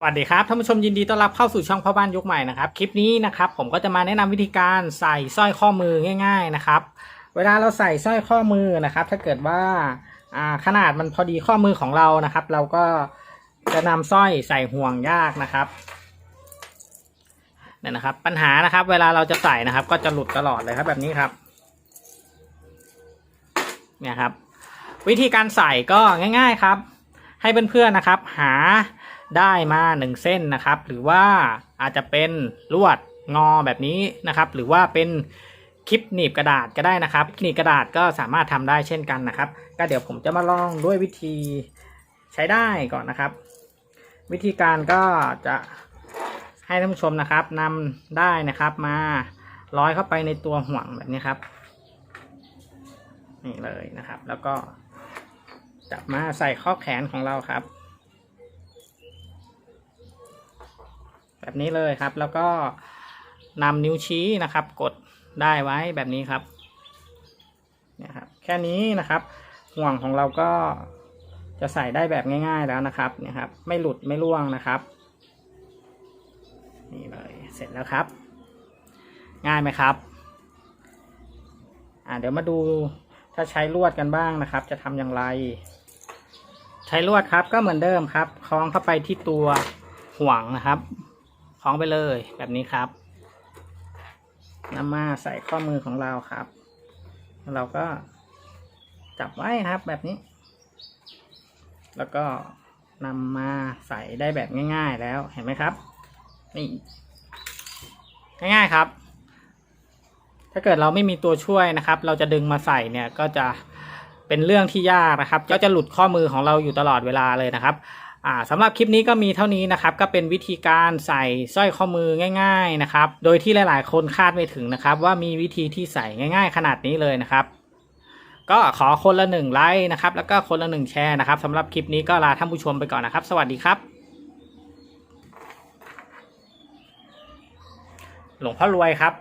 สวัสดีครับท่านผู้ชมยินดีต้อนรับเข้าสู่ช่องพ่อบ้านยุคใหม่นะครับคลิปนี้นะครับผมก็จะมาแนะนำวิธีการใส่สร้อยข้อมือง่าย ๆนะครับ เวลาเราใส่สร้อยข้อมือนะครับ ถ้าเกิดว่าขนาดมันพอดีข้อมือของเรานะครับ เราก็จะนำสร้อยใส่ห่วงยากนะครับเนี่ยนะครับ ปัญหานะครับ เวลาเราจะใส่นะครับ ก็จะหลุดตลอดเลยครับแบบนี้ครับเนี่ยครับ วิธีการใส่ก็ง่าย ๆครับ ให้เพื่อนๆนะครับ หา ได้มาหนึ่งเส้นนะครับ หรือว่าอาจจะเป็นลวดงอแบบนี้นะครับ หรือว่าเป็นคลิปหนีบกระดาษก็ได้นะครับหนีบกระดาษก็สามารถทำได้เช่นกันนะครับ ก็เดี๋ยวผมจะมาลองด้วยวิธีใช้ได้ก่อนนะครับ วิธีการก็จะให้ท่านผู้ชมนะครับนำได้นะครับมาร้อยเข้าไปในตัวห่วงแบบนี้ครับนี่เลยนะครับ แล้วก็จับมาใส่ข้อแขนของเราครับ แบบนี้เลยครับ แล้วก็นำนิ้วชี้นะครับ กดได้ไว้แบบนี้ครับเนี่ยครับ แค่นี้นะครับ ห่วงของเราก็จะใส่ได้แบบง่าย ๆแล้วนะครับเนี่ยครับ ไม่หลุดไม่ร่วงนะครับ นี่เลยเสร็จแล้วครับ ง่ายไหมครับอ่าเดี๋ยวมาดูถ้าใช้ลวดกันบ้างนะครับ จะทำอย่างไร ใช้ลวดครับก็เหมือนเดิมครับ คล้องเข้าไปที่ตัวห่วงนะครับ ล้องไปเลยแบบนี้ครับนำมาใส่ข้อมือของเราครับ เราก็จับไว้ครับแบบนี้ แล้วก็นำมาใส่ได้แบบง่าย ๆ แล้วเห็นไหมครับ นี่ง่ายๆครับ ถ้าเกิดเราไม่มีตัวช่วยนะครับ เราจะดึงมาใส่เนี่ยก็จะเป็นเรื่องที่ยากนะครับก็จะหลุดข้อมือของเราอยู่ตลอดเวลาเลยนะครับ อ่าสำหรับคลิปนี้ก็มีเท่านี้นะครับ ก็เป็นวิธีการใส่สร้อยข้อมือง่าย ๆนะครับ โดยที่หลาย ๆ คนคาดไม่ถึงนะครับ ว่ามีวิธีที่ใส่ง่าย ๆ ขนาดนี้เลยนะครับ ก็ขอคนละหนึ่งไลค์นะครับ แล้วก็คนละหนึ่งแชร์นะครับสำหรับคลิปนี้ก็ลาท่านผู้ชมไปก่อนนะครับ สวัสดีครับ หลวงพ่อรวยครับ